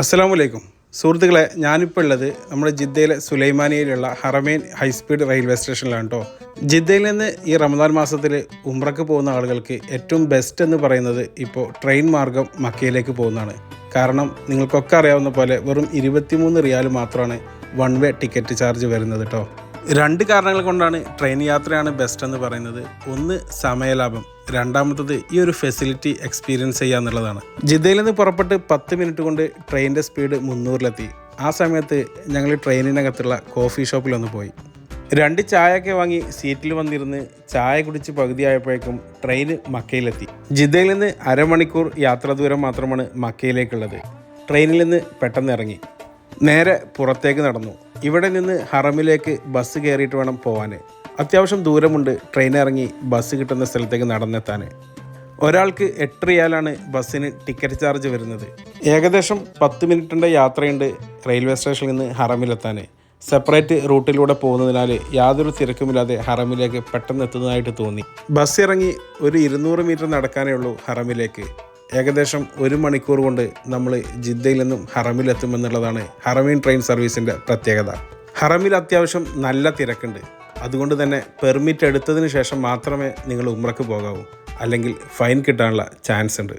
അസ്സലാമു വലൈക്കും സുഹൃത്തുക്കളെ ഞാനിപ്പോൾ ഉള്ളത് നമ്മുടെ ജിദ്ദയിലെ സുലൈമാനിയയിലുള്ള ഹറമേൻ ഹൈസ്പീഡ് റെയിൽവേ സ്റ്റേഷനിലാണ് കേട്ടോ. ജിദ്ദയിൽ നിന്ന് ഈ റമദാൻ മാസത്തിൽ ഉംറക്ക് പോകുന്ന ആളുകൾക്ക് ഏറ്റവും ബെസ്റ്റ് എന്ന് പറയുന്നത് ഇപ്പോൾ ട്രെയിൻ മാർഗം മക്കയിലേക്ക് പോകുന്നതാണ്. കാരണം നിങ്ങൾക്കൊക്കെ അറിയാവുന്ന പോലെ വെറും ഇരുപത്തിമൂന്ന് റിയാൽ മാത്രമാണ് വൺ വേ ടിക്കറ്റ് ചാർജ് വരുന്നത് കേട്ടോ. രണ്ട് കാരണങ്ങൾ കൊണ്ടാണ് ട്രെയിൻ യാത്രയാണ് ബെസ്റ്റ് എന്ന് പറയുന്നത്. ഒന്ന് സമയലാഭം. രണ്ടാമത്തത് ഈ ഒരു ഫെസിലിറ്റി എക്സ്പീരിയൻസ് ചെയ്യുക എന്നുള്ളതാണ്. ജിദ്ദയിൽ നിന്ന് പുറപ്പെട്ട് പത്ത് മിനിറ്റ് കൊണ്ട് ട്രെയിനിന്റെ സ്പീഡ് മുന്നൂറിലെത്തി. ആ സമയത്ത് ഞങ്ങൾ ട്രെയിനിനകത്തുള്ള കോഫി ഷോപ്പിലൊന്ന് പോയി. രണ്ട് ചായയൊക്കെ വാങ്ങി സീറ്റിൽ വന്നിരുന്ന് ചായ കുടിച്ച് പകുതിയായപ്പോഴേക്കും ട്രെയിൻ മക്കയിലെത്തി. ജിദ്ദയിൽ നിന്ന് അരമണിക്കൂർ യാത്രാ ദൂരം മാത്രമാണ് മക്കയിലേക്കുള്ളത്. ട്രെയിനിൽ നിന്ന് പെട്ടെന്ന് ഇറങ്ങി. നേരെ പുറത്തേക്ക് നടന്നു. ഇവിടെ നിന്ന് ഹറമിലേക്ക് ബസ് കയറിയിട്ട് വേണം പോകാൻ അത്യാവശ്യം ദൂരമുണ്ട് ട്രെയിൻ ഇറങ്ങി ബസ് കിട്ടുന്ന സ്ഥലത്തേക്ക് നടന്നെത്താൻ ഒരാൾക്ക് എട്ട് റിയാലാണ് ബസ്സിന് ടിക്കറ്റ് ചാർജ് വരുന്നത്. ഏകദേശം പത്ത് മിനിറ്റിന്റെ യാത്രയുണ്ട് റെയിൽവേ സ്റ്റേഷനിൽ നിന്ന് ഹറമിലെത്താൻ സെപ്പറേറ്റ് റൂട്ടിലൂടെ പോകുന്നതിനാൽ യാതൊരു തിരക്കുമില്ലാതെ ഹറമിലേക്ക് പെട്ടെന്ന് എത്തുന്നതായിട്ട് തോന്നി. ബസ് ഇറങ്ങി ഒരു ഇരുന്നൂറ് മീറ്റർ നടക്കാനേ ഉള്ളൂ ഹറമിലേക്ക്. ഏകദേശം ഒരു മണിക്കൂർ കൊണ്ട് നമ്മൾ ജിദ്ദയിൽ നിന്നും ഹറമിലെത്തുമെന്നുള്ളതാണ് ഹറമീൻ ട്രെയിൻ സർവീസിന്റെ പ്രത്യേകത. ഹറമിൽ അത്യാവശ്യം നല്ല തിരക്കുണ്ട്. അതുകൊണ്ട് തന്നെ പെർമിറ്റ് എടുത്തതിന് ശേഷം മാത്രമേ നിങ്ങൾ ഉമ്രക്ക് പോകാവൂ. അല്ലെങ്കിൽ ഫൈൻ കിട്ടാനുള്ള ചാൻസ് ഉണ്ട്.